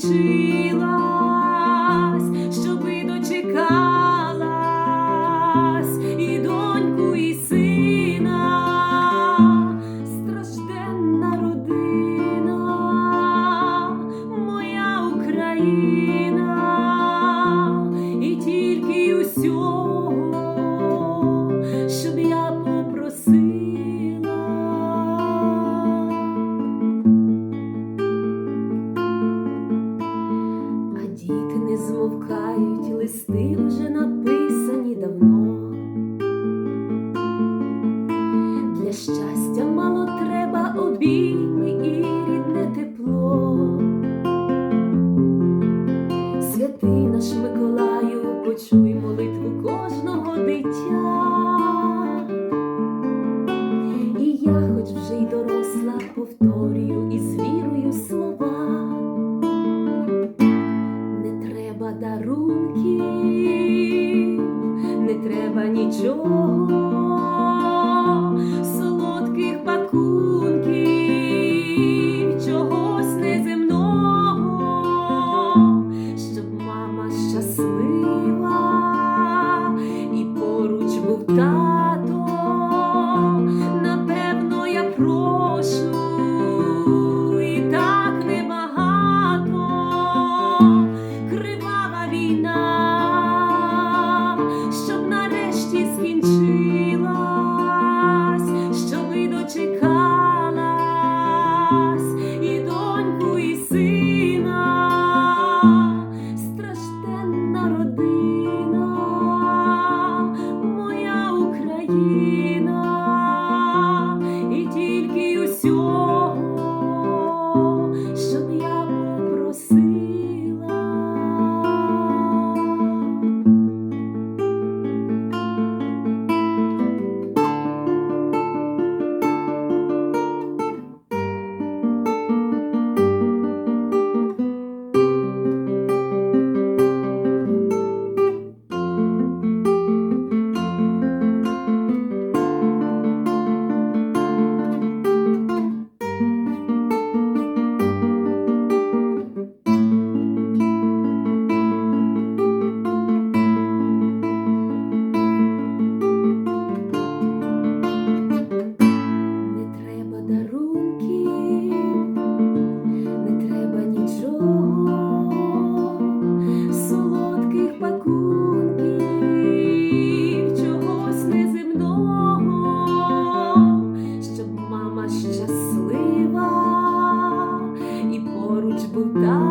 закінчилась, щоби дочекалась і доньку, і сина, стражденна родина, моя Україна. juro. Україна, voltar.